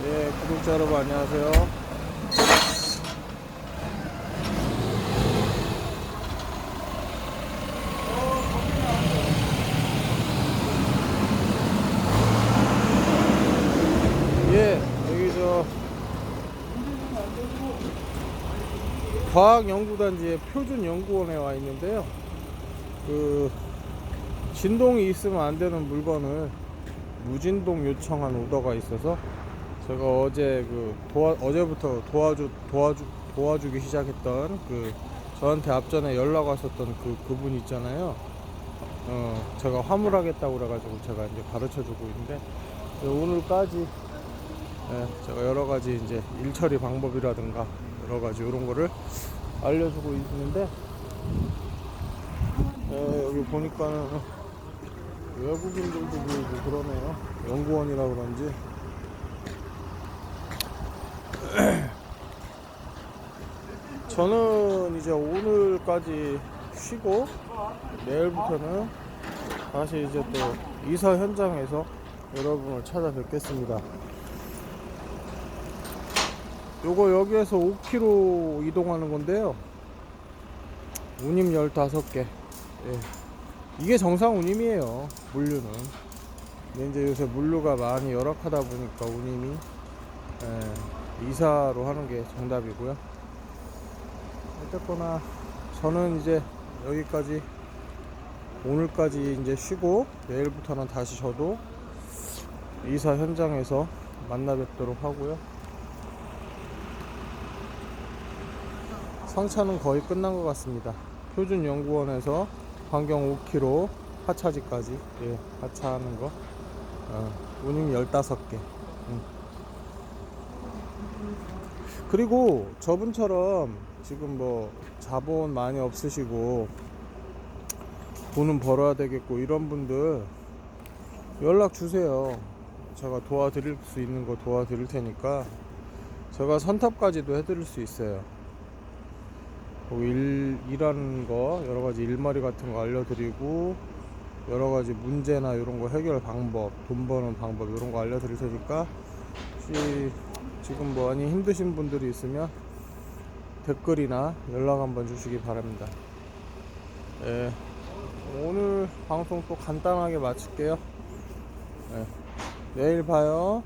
네, 구독자 여러분 안녕하세요. 예, 여기 저 과학연구단지의 표준연구원에 와 있는데요. 그 진동이 있으면 안 되는 물건을 무진동 요청한 오더가 있어서 제가 어제 그 도와 어제부터 도와주 도와주 도와주기 시작했던 그 저한테 앞전에 연락 왔었던 그 그분 있잖아요. 어 제가 화물하겠다고 그래가지고 제가 이제 가르쳐 주고 있는데 네, 오늘까지 예, 제가 여러 가지 이제 일 처리 방법이라든가 여러 가지 이런 거를 알려주고 있는데 예, 여기 보니까는 외국인들도 보이고 그러네요. 연구원이라 그런지. 저는 이제 오늘까지 쉬고 내일부터는 다시 이제 또 이사 현장에서 여러분을 찾아뵙겠습니다. 요거 여기에서 5km 이동하는 건데요. 운임 15개. 예. 이게 정상 운임이에요. 물류는. 근데 이제 요새 물류가 많이 열악하다 보니까 운임이 예, 이사로 하는 게 정답이고요. 어쨌거나 저는 이제 여기까지 오늘까지 이제 쉬고 내일부터는 다시 저도 이사 현장에서 만나 뵙도록 하고요. 상차는 거의 끝난 것 같습니다. 표준 연구원에서 반경 5km 하차지까지 예, 하차하는 거 어, 운임 15개 음. 그리고 저분처럼 지금 뭐 자본 많이 없으시고 돈은 벌어야 되겠고 이런 분들 연락 주세요. 제가 도와드릴 수 있는 거 도와드릴 테니까 제가 선탑까지도 해드릴 수 있어요. 뭐 일, 일하는 거 여러 가지 일머리 같은 거 알려드리고 여러 가지 문제나 이런 거 해결 방법 돈 버는 방법 이런 거 알려드릴 테니까 혹시 지금 뭐 많이 힘드신 분들이 있으면 댓글이나 연락 한번 주시기 바랍니다. 예, 오늘 방송 또 간단하게 마칠게요. 예, 내일 봐요